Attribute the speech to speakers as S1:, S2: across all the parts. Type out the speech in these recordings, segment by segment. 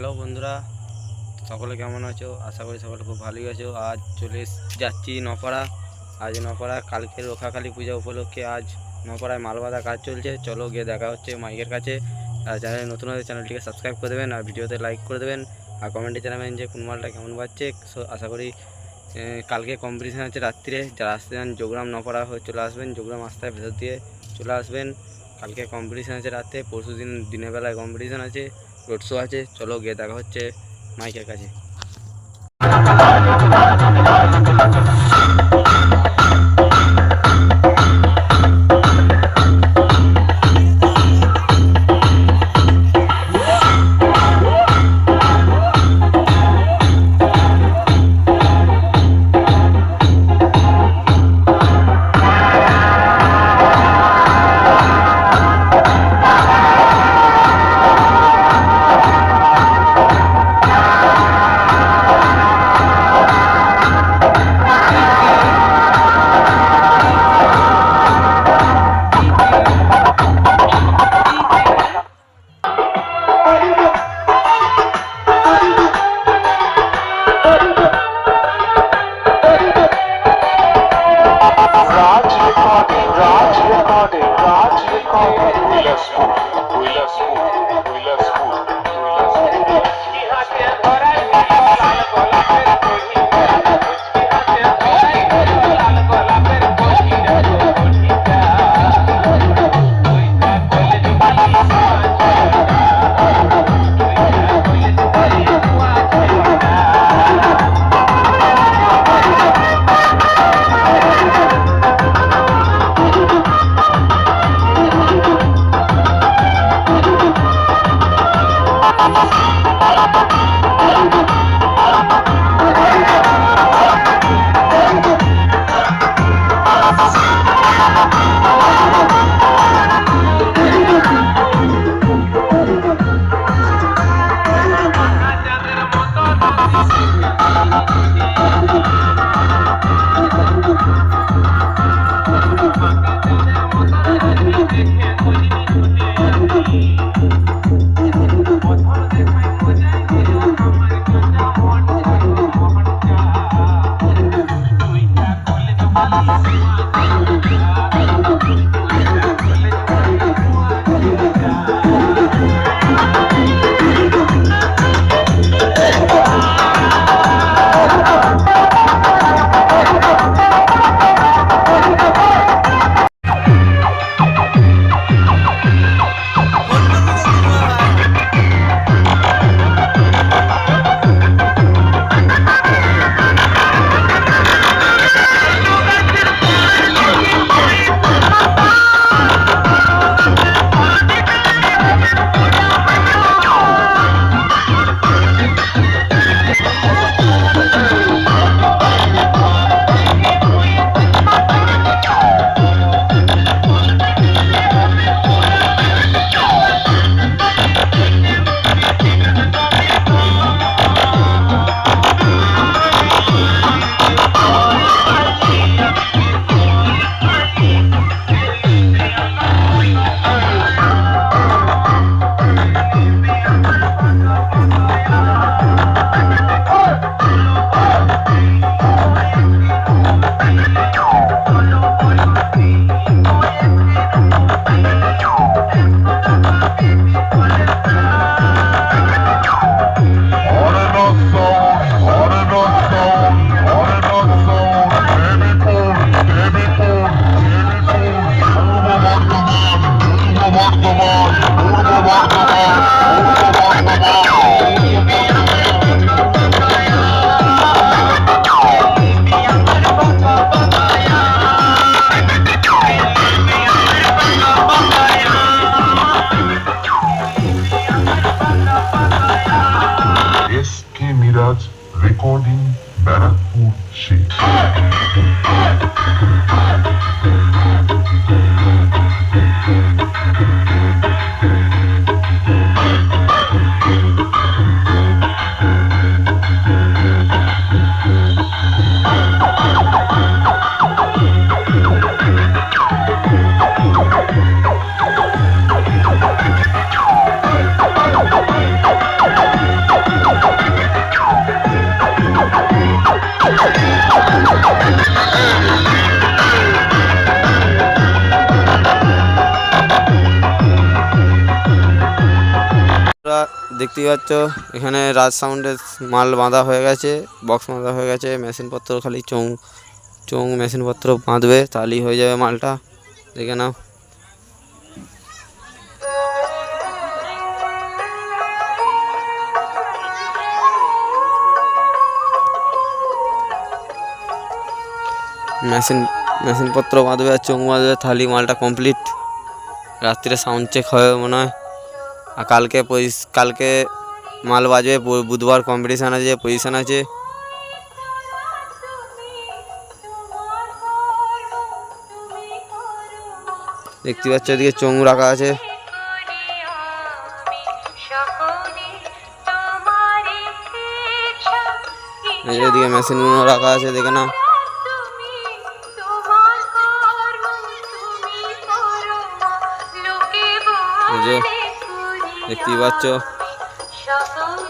S1: Hello বন্ধুরা, সকলে কেমন আছো? আশা করি সকলে খুব ভালোই আছো। আজ চলে যাচ্ছি নপাড়া। আজ নপাড়া, কালকে রক্ষাকালী পূজা উপলক্ষে আজ নপাড়ায় মাল বাঁধা কাজ চলছে। চলো গিয়ে দেখা হচ্ছে মাইকের কাছে। আর চ্যানেল নতুন হলে চ্যানেলটিকে সাবস্ক্রাইব করে দেবেন আর ভিডিওতে লাইক করে দেবেন। আর কমেন্টে জানাবেন যে কোন মালটা কেমন সো, আশা করি কালকে কম্পিটিশান আছে রাত্রিরে। যারা আসতে চান যোগরাম নপাড়া হয়ে চলে আসবেন। যোগরাম রাস্তায় ভেতর দিয়ে চলে আসবেন। কালকে কম্পিটিশান আছে রাতে। পরশু দিন দিনের বেলায় কম্পিটিশান আছে। রোড শো আছে চলো গিয়ে দেখা হচ্ছে মাইকের কাছে।
S2: Recording, Raj recording, Raj recording. Williamsport, Williamsport,
S1: দেখতেই পাচ্ছ, এখানে রাজ সাউন্ডের মাল বাঁধা হয়ে গেছে বক্স বাঁধা হয়ে গেছে মেশিনপত্র খালি চোং চোং মেশিনপত্র বাঁধবে তাহলেই হয়ে যাবে মালটা, দেখে নাও। মেশিন মেশিনপত্র বাঁধবে আর চোং বাঁধবে তাহলেই মালটা কমপ্লিট রাত্রিরে সাউন্ড চেক হবে মনে হয়। আর কালকে কালকে মাল বাজবে বুধবার কম্পিটিশান আছে পজিশান আছে। দেখতে পাচ্ছ এদিকে চোঙ রাখা আছে। এদিকে মেশিনগুলো রাখা আছে, দেখে এই যে দেখতেই পাচ্ছ।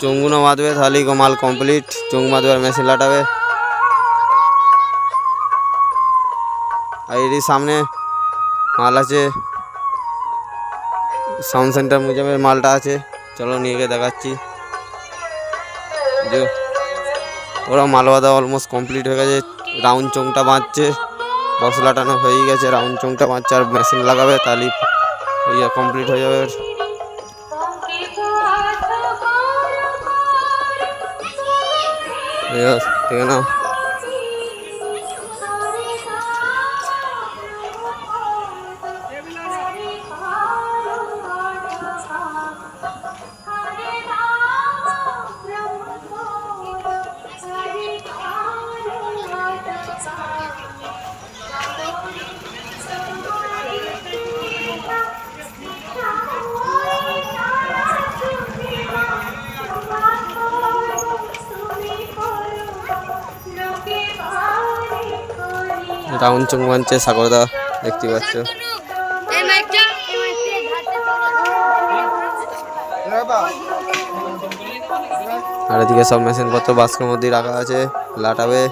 S1: চোঙগুলো বাঁধবে গো মাল কমপ্লিট চোঙ বাঁধবে মেশিন লাটাবে। আর এরই সামনে মাল আছে। সাউন্ড সেন্টার মিউজিয়ামের মালটা আছে। চলো নিয়ে গিয়ে দেখাচ্ছি। যে ওরা মাল বাঁধা অলমোস্ট কমপ্লিট হয়ে গেছে। রাউন্ড চোংটা বাঁধছে। বক্স লাটানো হয়ে গেছে। রাউন্ড চোংটা বাঁধছে আর মেশিন লাগাবে তাহলেই ইয়ে কমপ্লিট হয়ে যাবে। এই যে, দেখে নাও চুং মানছে সাগরদা দেখতে পাচ্ছ। আর এদিকে সব মেশিন মেশিনপত্র বাস্কের মধ্যে রাখা আছে, লাটাবে,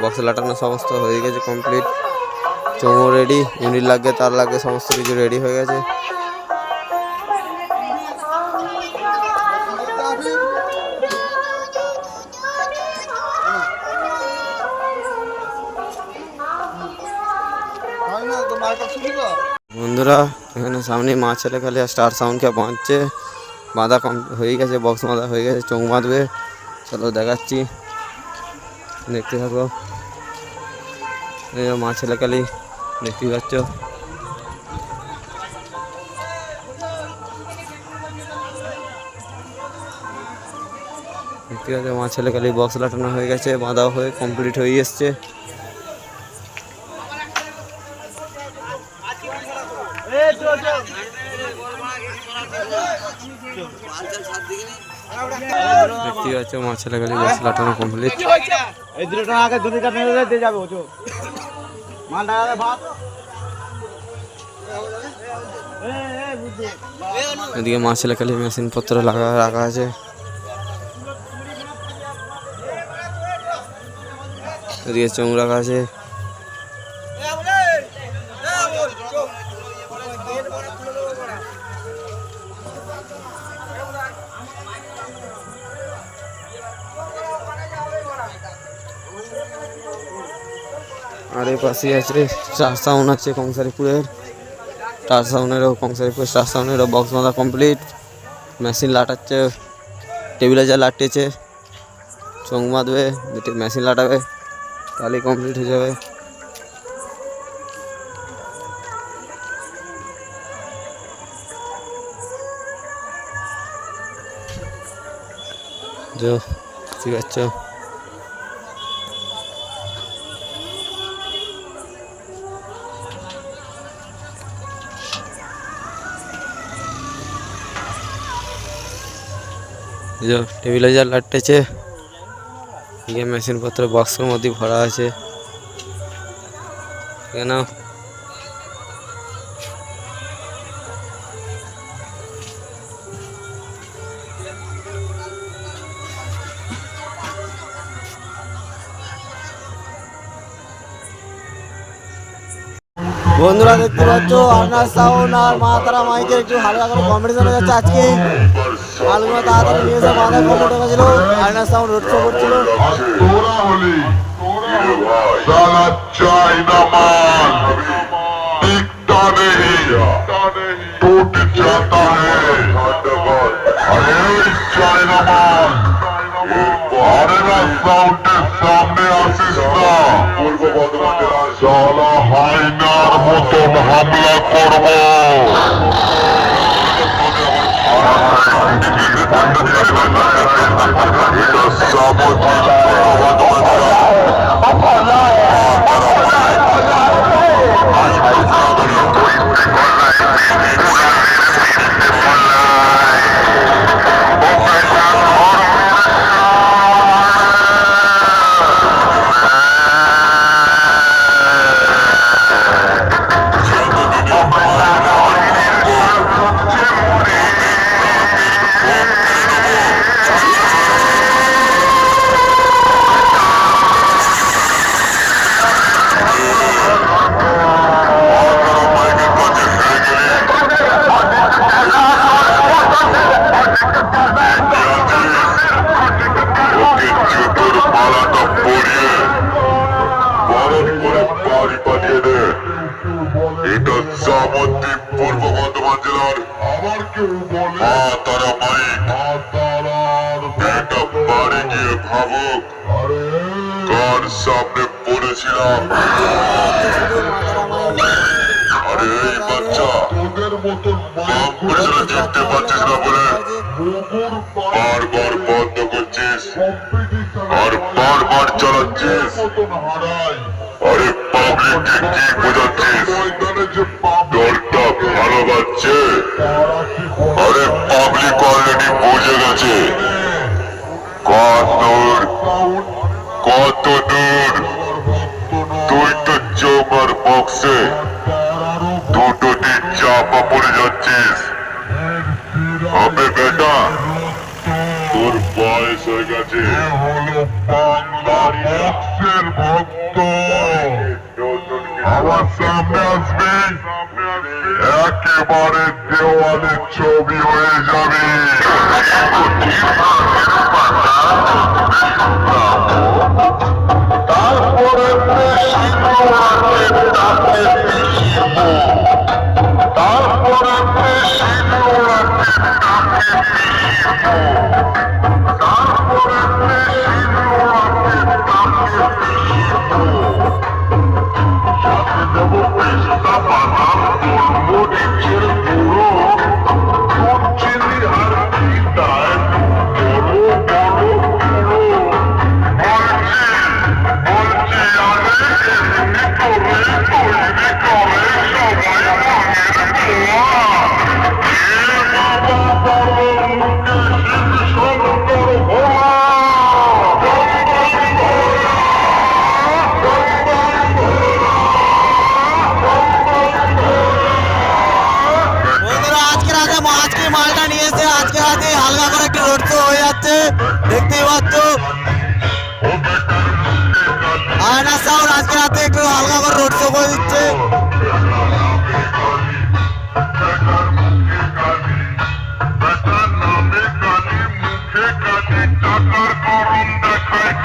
S1: বক্স লাটানো সমস্ত হয়ে গেছে কমপ্লিট চুমো রেডি ইউনিট লাগবে, তার লাগবে, সমস্ত কিছু রেডি হয়ে গেছে। বন্ধুরা, এখানে সামনে মা ছেলে খালি স্টার সাউন্ডকে বাঁধছে বাঁধা কম হয়ে গেছে বক্স বাঁধা হয়ে গেছে, চোখ বাঁধবে। চলো দেখাচ্ছি। দেখতে থাকো। মা ছেলে খালি দেখতেই পাচ্ছ। দেখতে পাচ্ছ, মা ছেলে খালি বক্স লাটানো হয়ে গেছে, বাঁধাও হয়ে কমপ্লিট হয়ে এসছে। দেখতেই পাচ্ছ মা ছেলে খালি বক্স লাটানো কমপ্লিট
S3: এই দুটো আগে দুটো নিলে দিয়ে যাবে ওচো মালটা আগে ভাত।
S1: এদিকে মা ছেলে খালি মেশিন পত্র লাগা রাখা আছে। এদিকে চোখ রাখা আছে। আর এই পাশে আছে, চার সাউন্ড আছে কংসারিপুরের। স্টার সাউন্ডেরও কংসারিপুর স্টার সাউন্ডেরও বক্স বাঁধা কমপ্লিট মেশিন লাটাচ্ছে টেবিলে যা লাটিয়েছে চোখ বাঁধবে মেশিন লাটাবে তাহলেই কমপ্লিট হয়ে যাবে। আছে। এই যে টেবিলে যা লাটতেছে ইয়ে মেশিন পত্র বক্সের মধ্যে ভরা আছে। কেন
S3: বন্ধুরা দেখতে পাচ্ছ আর্নার সাউন্ড আর মা তারা মাইকের একটু হালকা করে কম্পিটিশন হয়ে যাচ্ছে আজকে মালগুলো তাড়াতাড়ি নিয়ে এসে মাথায় কমে ঢোকেছিল আর্নার সাউন্ড রোড শো করছিল
S2: চাইনা আরে সাউন্ডের সামনে আসিস না পূর্ব বর্ধমানের শালা হাইনার সামদ্বীপ পূর্ব বর্ধমান জেলার। আমার কেউ বলে মা তারা মাইক বাড়ি গিয়ে ভাবুক কার সামনে পড়েছিলাম? আরে এই বাচ্চা। কম্পিটিশনে জিততে পারছিস না বলে। বারবার বন্ধ করছিস। আর বারবার চালাচ্ছিস। আরে পাবলিককে কি বোঝাচ্ছিস? বাজছে আরে পাবলিক অলরেডি বুঝে গেছে। কত কত দূর তুই তো চৌমার বক্সে দুটোটি চাপা পড়ে যাচ্ছিস। হবে বেটা, তোর বয়স হয়ে গেছে। হলো বাংলার বক্সের ভক্ত। আমার একেবারে দেওয়ালে ছবি হয়ে যাবে তারপরে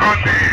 S2: Monday.